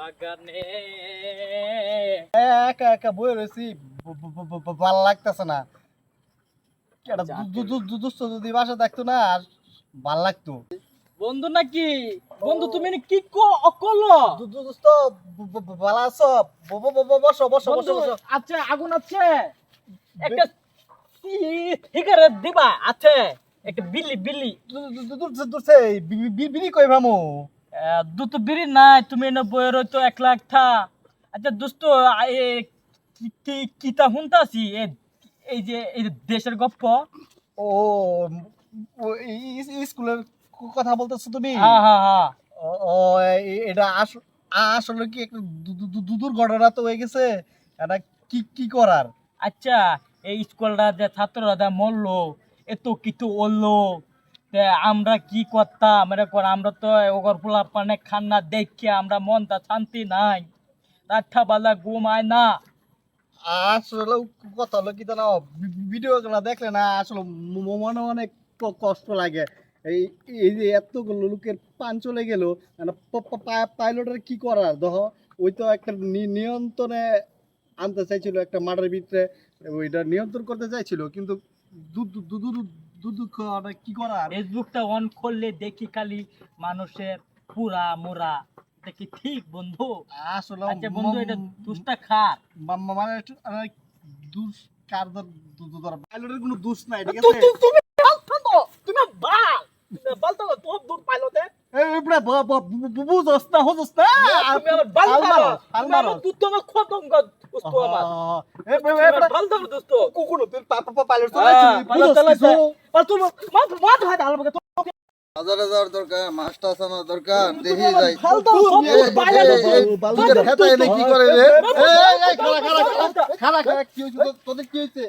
বাগানে একা একা বই রয়েছি ভালো লাগতেছে না একটা আচ্ছা, যদি বাসা থাকতো না ভালো লাগতো বন্ধু নাকি বন্ধু তুমি কি ভালো আছো বসো বসো বসো আগুন আছে একটা দিবা আছে একটা বিলি বিলি দূর দূর সে বি- বি- বিড়ি কই ভামু দুটো বিড়ি নাই তুমি বইয়ের হয়তো এক লাখ থা। আচ্ছা দোস্ত কিতা শুনতাছি এই যে এই যে দেশের গপ্প। ও স্কুলের কথা বলতেছো তুমি? হ্যাঁ হ্যাঁ হ্যাঁ ও এটা আস- আসলে কি একটা ঘটনা তো হয়ে গেছে? এটা কি কি করার? আচ্ছা এই স্কুলটা যে ছাত্ররা যা মরলো এত কিছু ওরলো তে আমরা কি করতাম? মনে কর, আমরা তো ওগর পোলা পানে খান্না দেখে আমরা মনটা শান্তি নাই। রাতটা বেলা ঘুমায় না। আসলে কথা হলো কি জানো, ভিডিও গুলা দেখলে না আসলে মনে অনেক কষ্ট লাগে। এই এই যে এতগুলো লোকের পান চলে গেল পাইলটের কি করার? দেখ ওই তো একটা নিয়ন্ত্রণে আনতে চাইছিল একটা মাঠের ভিতরে, ওইটা নিয়ন্ত্রণ করতে চাইছিল, কিন্তু দু দু দু দু দু দুঃখ ওটা কি করার? ফেসবুকটা অন করলে দেখি খালি মানুষের পুরা মোরা। দেখি ঠিক বন্ধু? আসলে আচ্ছা বন্ধু এটা দুষ্টা খার মানে মানে দুষ কার পাইলটের কোনো দোষ নাই ঠিক আছে? তুমি তুমি বাল। বাল তো তো দূর পাইলো দে এই পুরা ব- ব- বু- বু- বুঝোস না, হোজোস না। তুমি আমার বাল হাল মারো মারো, হাল তুমি মারো। আমার দুধ তোমার খতম কর দোস্ত আমার আহ, এই বে- বে- বে- বাল দাও দোস্ত কুকুর, পাইলট হাজার হাজার দরকার দরকার দেখি যাই। খেতা এনে কি করে রে? কি হয়েছে তোদের কি হয়েছে?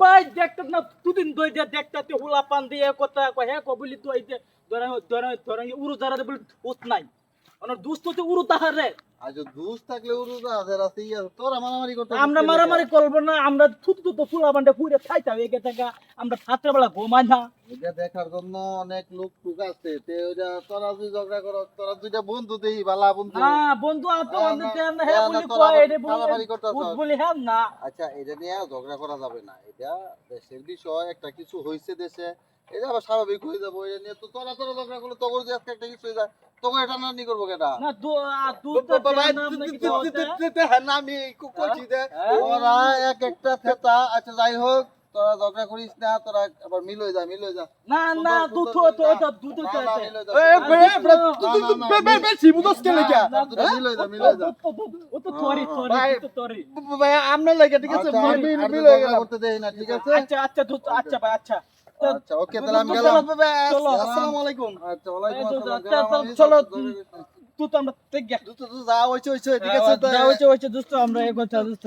ভাই দেখতে না দুদিন দই দিয়ে দেখতে হুলা পান দিয়ে কথা কয় হ্যাঁ কবলি তো এই যে ধরে ধরে ধরে উড়ু যারা বলে উত নাই। দুস্ত তো উড়ু তাহার রে। আজ দুষ থাকলে উরুদা আছে ইয়া তোরা মারামারি করতে আমরা মারামারি করব না আমরা থুতু থুতু ফুলা বান্ডে ফুড়ে খাইতাম আমরা ঘুমাই না। এটা দেখার জন্য অনেক লোক টুক আছে তে তোরা যদি ঝগড়া করো তোরা দুইটা বন্ধু দেই বালা বন্ধু। হ্যাঁ বন্ধু আপনি হ্যাঁ, না হ্যাঁ, বলি কয় এটা বলি বলি হ্যাঁ না। আচ্ছা এটা নিয়ে ঝগড়া করা যাবে না এটা দেশের বিষয় একটা কিছু হয়েছে দেশে এটা আবার স্বাভাবিক হয়ে যাব এটা নিয়ে তো তোরা তোরা ঝগড়া করলে তোর যে আজকে একটা কিছু হয়ে যায় তোকে এটা না নি করব কেটা না দু দুধ বা- বা- ভাই, নাম তে- নাকি তে- তে- তে- তে- তে- হ্যাঁ, না, আমি কইছি যে, হ্যাঁ? এক একটা থেতা আচ্ছা যাই হোক তোরা ঝগড়া করিস না তোরা আবার মিল হয়ে যা মিল হয়ে যা না না দুধ তো তো দুধ তো না, না, আছে মিল হয়ে যা, বে- বে- না, তু- তু- তু- না, বে- বে- বেশি বুঝোস কে লেগা? না, দুটা মিল হয়ে যা মিল হয়ে যা ও তো তরি তরি তো তরি ভাই, আপনার লাগে ঠিক আছে আচ্ছা, মিল- মিল হয়ে ঝগড়া করতে দেই না ঠিক আছে আচ্ছা আচ্ছা আচ্ছা ভাই আচ্ছা তো আচ্ছা ওকে তাহলে আমি গেলাম। আসসালামু আলাইকুম। আচ্ছা ওয়ালাইকুম তো, আসসালাম আচ্ছা, চলো, তুই তো আমরা তে গিয়া দু- দু- যা হইছে হইছে ঠিক আছে, তো- যা হইছে হইছে দোস্ত আমরা কথা দোস্ত